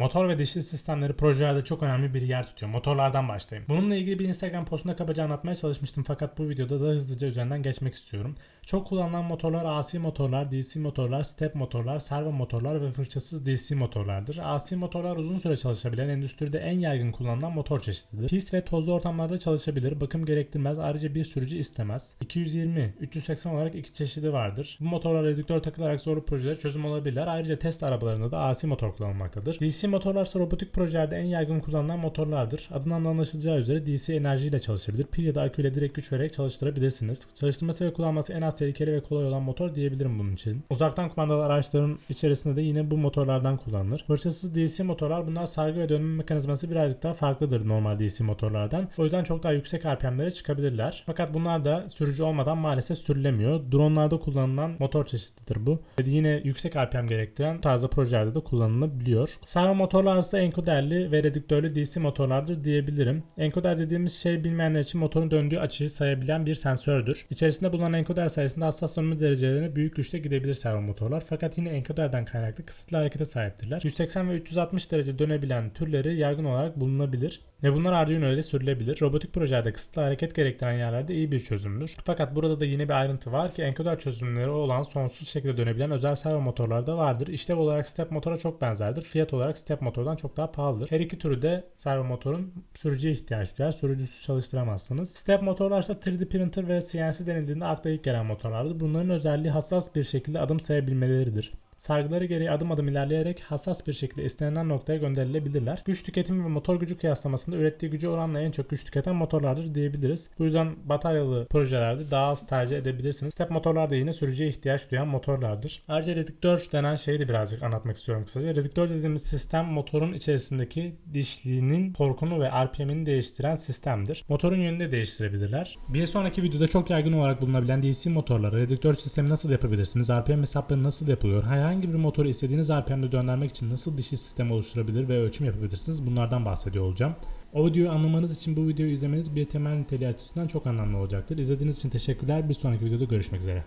Motor ve dişli sistemleri projelerde çok önemli bir yer tutuyor. Motorlardan başlayayım. Bununla ilgili bir Instagram postunda kabaca anlatmaya çalışmıştım fakat bu videoda da hızlıca üzerinden geçmek istiyorum. Çok kullanılan motorlar AC motorlar, DC motorlar, step motorlar, servo motorlar ve fırçasız DC motorlardır. AC motorlar uzun süre çalışabilen, endüstride en yaygın kullanılan motor çeşididir. Pis ve tozlu ortamlarda çalışabilir, bakım gerektirmez, ayrıca bir sürücü istemez. 220, 380 olarak iki çeşidi vardır. Bu motorlar redüktör takılarak zorlu projelere çözüm olabilirler. Ayrıca test arabalarında da AC motor kullanılmaktadır. DC motorlar ise robotik projelerde en yaygın kullanılan motorlardır. Adından da anlaşılacağı üzere DC enerjiyle çalışabilir. Pil ya da aküyle direkt güç vererek çalıştırabilirsiniz. Çalıştırması ve kullanması en az tehlikeli ve kolay olan motor diyebilirim bunun için. Uzaktan kumandalı araçların içerisinde de yine bu motorlardan kullanılır. Fırçasız DC motorlar bunlar sargı ve dönme mekanizması birazcık daha farklıdır normal DC motorlardan. O yüzden çok daha yüksek RPM'lere çıkabilirler. Fakat bunlar da sürücü olmadan maalesef sürülemiyor. Dronlarda kullanılan motor çeşididir bu. Ve yine yüksek RPM gerektiren tarzda projelerde de kullanılabiliyor. Servo motorlar ise enkoderli ve redüktörlü DC motorlardır diyebilirim. Enkoder dediğimiz şey bilmeyenler için motorun döndüğü açıyı sayabilen bir sensördür. İçerisinde bulunan enkoder sayesinde hassas dönme derecelerine büyük güçte gidebilir servo motorlar. Fakat yine enkoderden kaynaklı kısıtlı harekete sahiptirler. 180 ve 360 derece dönebilen türleri yaygın olarak bulunabilir. Ve bunlar Arduino ile sürülebilir. Robotik projelerde kısıtlı hareket gerektiren yerlerde iyi bir çözümdür. Fakat burada da yine bir ayrıntı var ki enkoder çözümleri olan sonsuz şekilde dönebilen özel servo motorlar da vardır. İşlev olarak step motora çok benzerdir. Fiyat olarak step motordan çok daha pahalıdır. Her iki türü de servo motorun sürücüye ihtiyaç duyar. Sürücüsüz çalıştıramazsınız. Step motorlarsa 3D printer ve CNC denildiğinde akla ilk gelen motorlardır. Bunların özelliği hassas bir şekilde adım sayabilmeleridir. Sargıları gereği adım adım ilerleyerek hassas bir şekilde istenilen noktaya gönderilebilirler. Güç tüketimi ve motor gücü kıyaslamasında ürettiği gücü oranla en çok güç tüketen motorlardır diyebiliriz. Bu yüzden bataryalı projelerde daha az tercih edebilirsiniz. Step motorlar da yine sürücüye ihtiyaç duyan motorlardır. Ayrıca redüktör denen şeyi de birazcık anlatmak istiyorum kısaca. Redüktör dediğimiz sistem motorun içerisindeki dişliğinin torkunu ve RPM'ini değiştiren sistemdir. Motorun yönünü de değiştirebilirler. Bir sonraki videoda çok yaygın olarak bulunabilen DC motorları redüktör sistemi nasıl yapabilirsiniz? RPM hesapları nasıl yapılıyor? Herhangi bir motoru istediğiniz RPM'de döndürmek için nasıl dişli sistem oluşturabilir ve ölçüm yapabilirsiniz? Bunlardan bahsediyor olacağım. O videoyu anlamanız için bu videoyu izlemeniz bir temel niteliği açısından çok anlamlı olacaktır. İzlediğiniz için teşekkürler. Bir sonraki videoda görüşmek üzere.